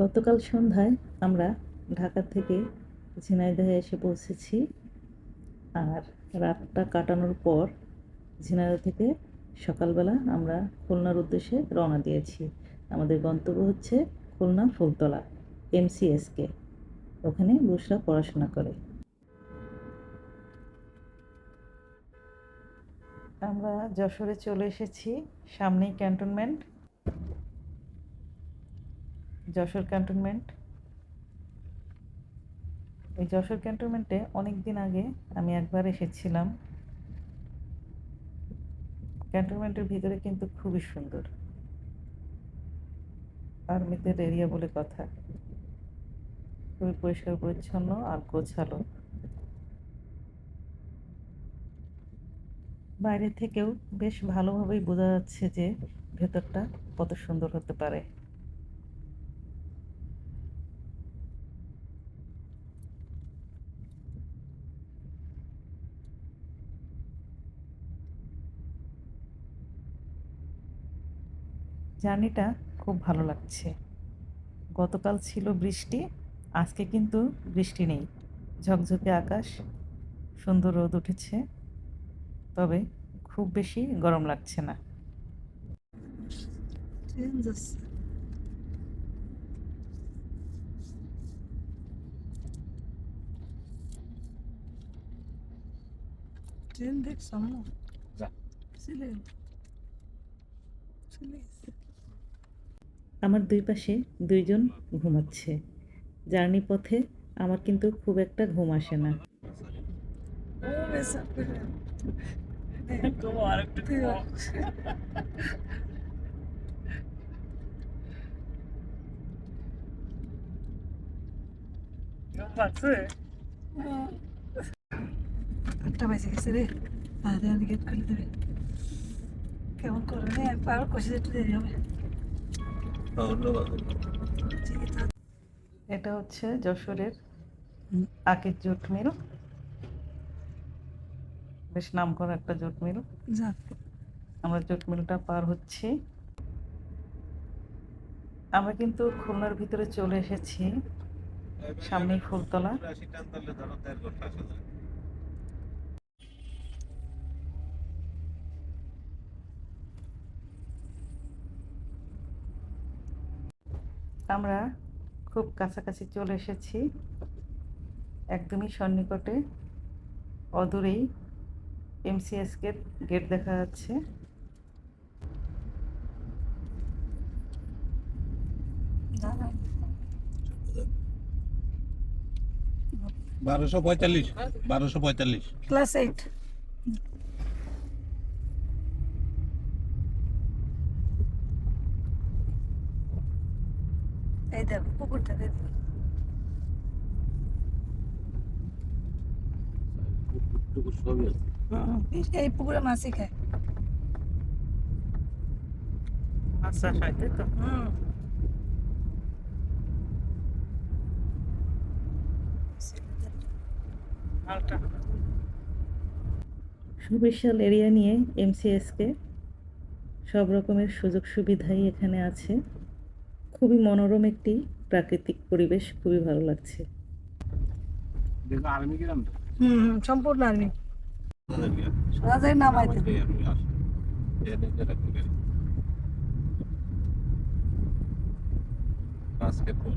গতকাল সন্ধ্যায় আমরা ঢাকা থেকে ঝিনাইদহে এসে পৌঁছেছি। আর রাতটা কাটানোর পর ঝিনাইদহ থেকে সকালবেলা আমরা খুলনার উদ্দেশ্যে রওনা দিয়েছি। আমাদের গন্তব্য হচ্ছে খুলনা ফুলতলা, এমসিএসকে। ওখানে বুসরা পড়াশোনা করে। আমরা যশোরে চলে এসেছি, সামনেই ক্যান্টনমেন্ট। যশোর ক্যান্টনমেন্ট। এই যশোর ক্যান্টনমেন্টে অনেক দিন আগে আমি একবার এসেছিলাম। ক্যান্টনমেন্টের ভিতরে কিন্তু খুবই সুন্দর। আর্মিদের এরিয়া বলে কথা। খুবই পরিষ্কার, পরিচ্ছন্ন আর গোছালো। বাইরে থেকেও বেশ ভালোভাবেই বোঝা যাচ্ছে যে ভেতরটা কত সুন্দর হতে পারে। জার্নিটা খুব ভালো লাগছে। গতকাল ছিল বৃষ্টি আজকে কিন্তু বৃষ্টি নেই। ঝকঝকে আকাশ সুন্দর রোদ উঠেছে তবে খুব বেশি গরম লাগছে না। ট্রেন দেখছ না যা। চলে গেল। চলে গেছে। আমার দুই পাশে দুইজন ঘুমাচ্ছে। জার্নি পথে আমার কিন্তু খুব একটা ঘুম আসে না। আটটা বাজে গেছে রে। আরে আমি গেট খুলে দেবে কেমন করবে? রে পার কষে একটু দেরি হবে। এটা হচ্ছে যশোরের। Akir jute mill. বেশ নাম করা একটা জুট মিল। আমরা জুট মিলটা পার হচ্ছি। আমরা কিন্তু খুলনার ভিতরে চলে এসেছি সামনেই ফুলতলা। আমরা খুব কাছাকাছি চলে এসেছি। একদমই সন্নিকটে অদূরেই এমসিএস গেট গেট দেখা যাচ্ছে। বারোশো পঁয়তাল্লিশ বারোশো পঁয়তাল্লিশ। Class eight. এই দেখো পুকুরটা দেখো। এই পুকুরে মাছই খায়। আচ্ছা সাইতে তো? হুম। সুবিশাল এরিয়া নিয়ে এমসিএসকে সব রকমের সুযোগ সুবিধাই এখানে আছে। খুবই মনোরম একটি প্রাকৃতিক পরিবেশ খুবই ভালো লাগছে। দেখো হুম হুম, সম্পূর্ণ আর্মি। বাস্কেটবল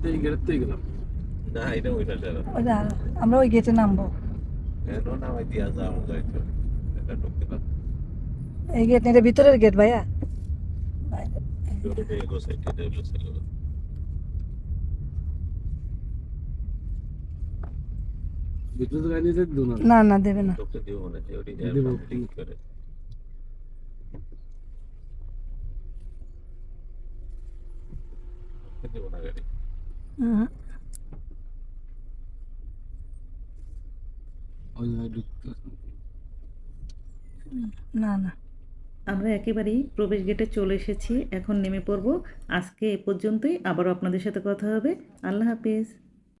তো এই গেটের গেলাম। না এটা ওইটা যারা ওটা আমরা ওই গেটে নামবো। কেন নামাই দিয়া যাওয়া যাইতো এটা ঢুকতে পারতো এই গেট এটা ভিতরের গেট ভাইয়া। না। না দেবে না। দিব। না গাড়ি। না না। আমরা একেবারেই প্রবেশ গেটে চলে এসেছি। এখন নেমে পড়ব। আজকে এ পর্যন্তই। আবারও আপনাদের সাথে কথা হবে। আল্লাহ হাফিজ।